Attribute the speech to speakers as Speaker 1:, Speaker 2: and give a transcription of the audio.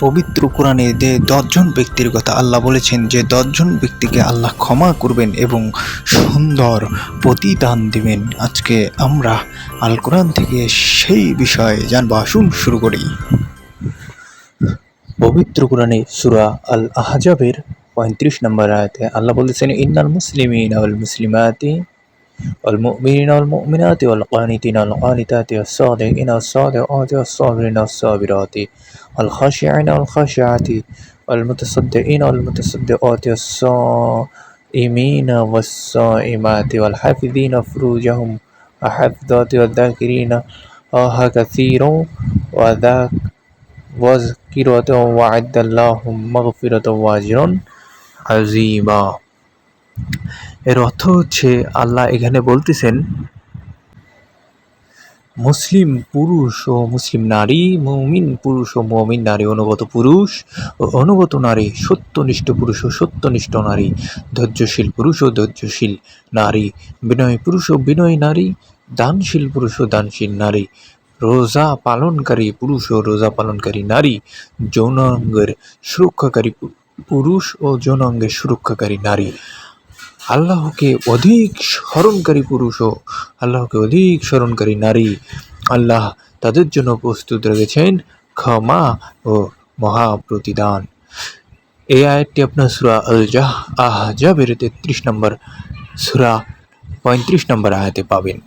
Speaker 1: পবিত্র কোরআনে যে দশজন ব্যক্তির কথা আল্লাহ বলেছেন, যে দশজন ব্যক্তিকে আল্লাহ ক্ষমা করবেন এবং সুন্দর প্রতিদান দিবেন। আজকে আমরা আল কোরআন থেকে সেই বিষয়ে জানব। আসুন শুরু করি। পবিত্র কোরআনে সুরা আল আহজাবের পঁয়ত্রিশ নম্বর আয়াতে আল্লাহ বলেছেন, ইন্নাল মুসলিমিন আল মুসলিমাতি والمؤمنين والمؤمنات والقانتين والقانتات والصادقين والصادقات والصابرين والصابرات والخاشعين والخاشعات والمتصدقين والمتصدقات والصائمين والصائمات والحافظين فروجهم وحفظات والذاكرين الله كثيرا وذاك وذكرة وعد اللهم مغفرة وأجرا عظيما. এর অর্থ হচ্ছে আল্লাহ এখানে বলতেছেন, মুসলিম পুরুষ ও মুসলিম নারী, মুমিন পুরুষ ও মুমিন নারী, অনুগত পুরুষ ও অনুগত নারী, সত্যনিষ্ঠ পুরুষ ও সত্যনিষ্ঠ নারী, ধৈর্যশীল পুরুষ ও ধৈর্যশীল নারী, বিনয় পুরুষ ও বিনয় নারী, দানশীল পুরুষ ও দানশীল নারী, রোজা পালনকারী পুরুষ ও রোজা পালনকারী নারী, যৌনাঙ্গের সুরক্ষাকারী পুরুষ ও যৌনাঙ্গের সুরক্ষাকারী নারী। আল্লাহকে অধিক স্মরণকারী পুরুষ ও আল্লাহকে অধিক স্মরণকারী নারী। আল্লাহ তাদের জন্য প্রস্তুত রেখেছেন ক্ষমা ও মহা প্রতিদান এই আয়াতটি আপনার সুরা আল জাহ আহ জাবের তেত্রিশ নম্বর, সুরা পঁয়ত্রিশ নম্বর আয়াতে পাবেন।